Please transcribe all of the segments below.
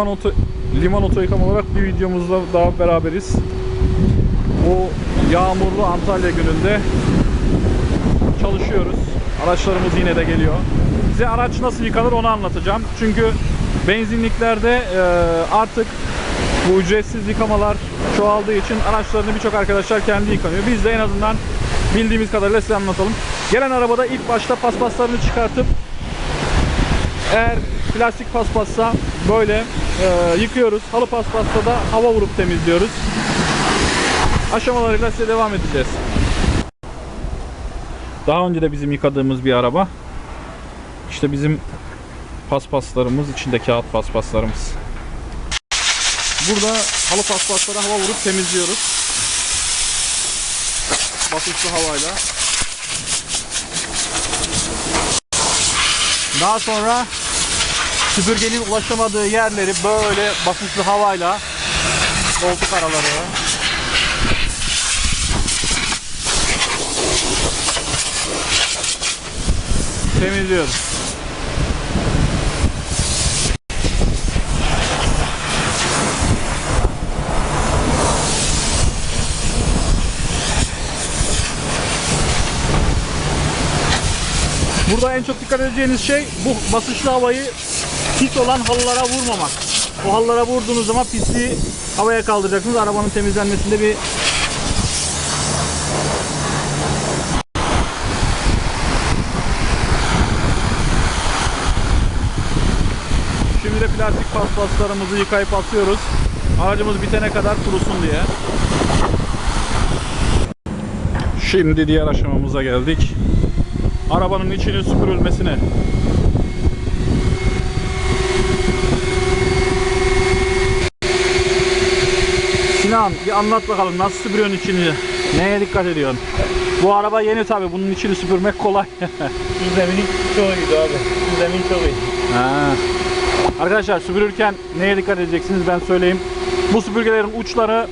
Liman oto, liman oto yıkama olarak bir videomuzda daha beraberiz. Bu yağmurlu Antalya gününde çalışıyoruz. Araçlarımız yine de geliyor. Size araç nasıl yıkanır onu anlatacağım. Çünkü benzinliklerde e, artık bu ücretsiz yıkamalar çoğaldığı için araçlarını birçok arkadaşlar kendi yıkanıyor. Biz de en azından bildiğimiz kadarıyla size anlatalım. Gelen arabada ilk başta paspaslarını çıkartıp eğer plastik paspassa böyle e, yıkıyoruz. Halı paspasta da hava vurup temizliyoruz. Aşamalarıyla size devam edeceğiz. Daha önce de bizim yıkadığımız bir araba. İşte bizim paspaslarımız, içinde kağıt paspaslarımız. Burada halı paspaslara hava vurup temizliyoruz. Basınçlı havayla. Daha sonra süpürgenin ulaşamadığı yerleri böyle basınçlı havayla koltuk araları temizliyoruz. Burada en çok dikkat edeceğiniz şey bu basınçlı havayı pis olan halılara vurmamak. O halılara vurduğunuz zaman pisliği havaya kaldıracaksınız. Arabanın temizlenmesinde bir Şimdi de plastik paspaslarımızı yıkayıp atıyoruz. Aracımız bitene kadar kurusun diye. Şimdi diğer aşamamıza geldik. Arabanın içinin süpürülmesine. Sinan bir anlat bakalım nasıl süpürüyorsun içini? Neye dikkat ediyorsun? Bu araba yeni tabi bunun içini süpürmek kolay. Şu zemini çok iyiydi abi. Zemin çok iyi. Ha. Arkadaşlar süpürürken neye dikkat edeceksiniz ben söyleyeyim. Bu süpürgelerin uçları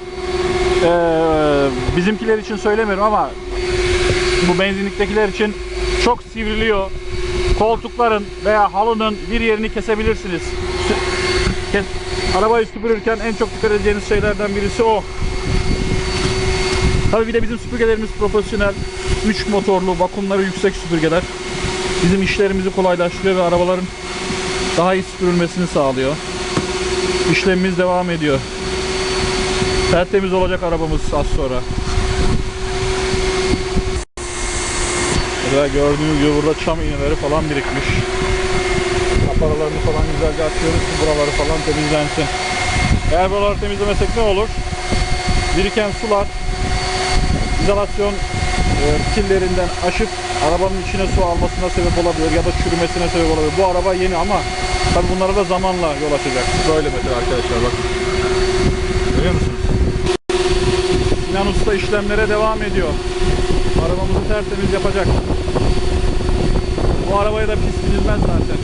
eee, bizimkiler için söylemiyorum ama bu benzinliktekiler için çok sivriliyor. Koltukların veya halının bir yerini kesebilirsiniz. Kes, arabayı süpürürken en çok dikkat edeceğiniz şeylerden birisi o. Tabii bir de bizim süpürgelerimiz profesyonel. 3 motorlu, vakumları yüksek süpürgeler. Bizim işlerimizi kolaylaştırıyor ve arabaların daha iyi süpürülmesini sağlıyor. İşlemimiz devam ediyor. Tertemiz olacak arabamız az sonra. Burada gördüğünüz gibi burada çam iğneleri falan birikmiş. Kaparalarını falan güzelce açıyoruz ki buraları falan temizlensin. Eğer buraları temizlemesek ne olur? Biriken sular izolasyon e, kirlerinden aşıp arabanın içine su almasına sebep olabilir ya da çürümesine sebep olabilir. Bu araba yeni ama tabi bunlara da zamanla yol açacak. Böyle mesela arkadaşlar bakın. Görüyor musunuz? Sinan Usta işlemlere devam ediyor. Arabamızı tertemiz yapacak. Bu arabaya da pis binilmez zaten.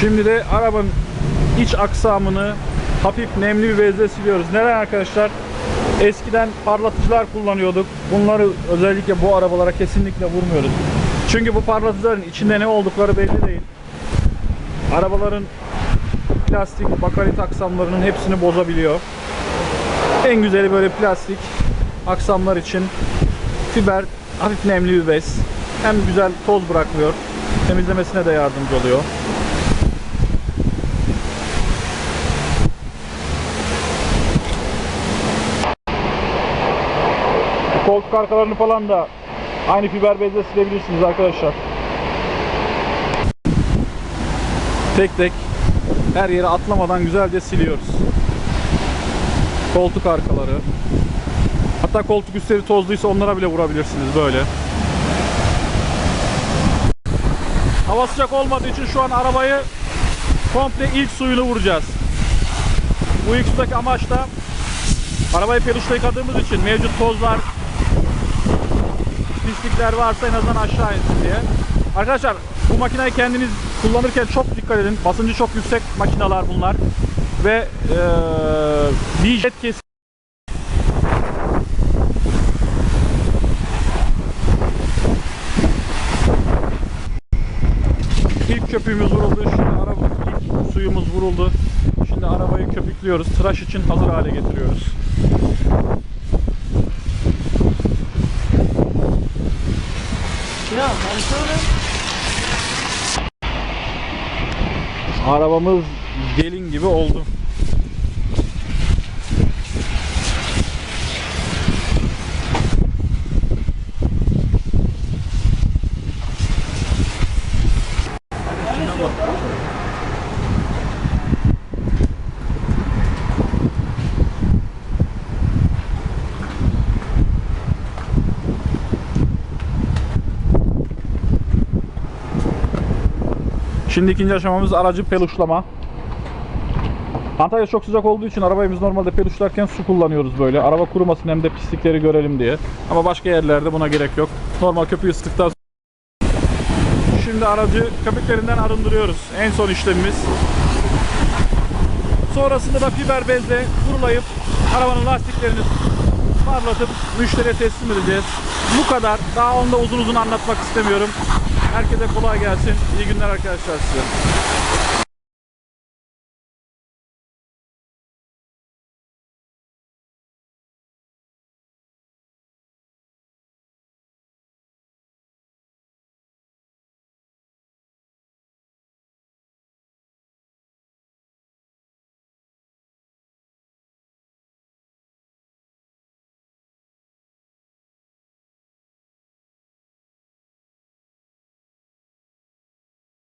Şimdi de arabanın iç aksamını hafif nemli bir bezle siliyoruz. Neden arkadaşlar? Eskiden parlatıcılar kullanıyorduk. Bunları özellikle bu arabalara kesinlikle vurmuyoruz. Çünkü bu parlatıcıların içinde ne oldukları belli değil. Arabaların plastik bakarit aksamlarının hepsini bozabiliyor. En güzeli böyle plastik aksamlar için fiber hafif nemli bir bez. Hem güzel toz bırakmıyor. Temizlemesine de yardımcı oluyor. Koltuk arkalarını falan da aynı fiber bezle silebilirsiniz arkadaşlar. Tek tek her yere atlamadan güzelce siliyoruz. Koltuk arkaları. Hatta koltuk üstleri tozluysa onlara bile vurabilirsiniz böyle. Hava sıcak olmadığı için şu an arabayı komple ilk suyunu vuracağız. Bu ilk sudaki amaç da arabayı peluşla yıkadığımız için mevcut tozlar, pislikler varsa en azından aşağı insin diye. Arkadaşlar Bu makineyi kendiniz kullanırken çok dikkat edin. Basıncı çok yüksek makineler bunlar. Ve eee bir jet kes İlk köpüğümüz vuruldu. Şimdi araba ilk suyumuz vuruldu. Şimdi arabayı köpüklüyoruz. Tıraş için hazır hale getiriyoruz. Şöyle. Arabamız gelin gibi oldu. Şimdi ikinci aşamamız aracı peluşlama. Antalya çok sıcak olduğu için arabayı biz normalde peluşlarken su kullanıyoruz böyle. Araba kurumasın hem de pislikleri görelim diye. Ama başka yerlerde buna gerek yok. Normal köpüğü ısıttıktan Şimdi aracı köpüklerinden arındırıyoruz. En son işlemimiz. Sonrasında da fiber bezle kurulayıp arabanın lastiklerini parlatıp müşteriye teslim edeceğiz. Bu kadar. Daha onda uzun uzun anlatmak istemiyorum. Herkese kolay gelsin. İyi günler arkadaşlar size.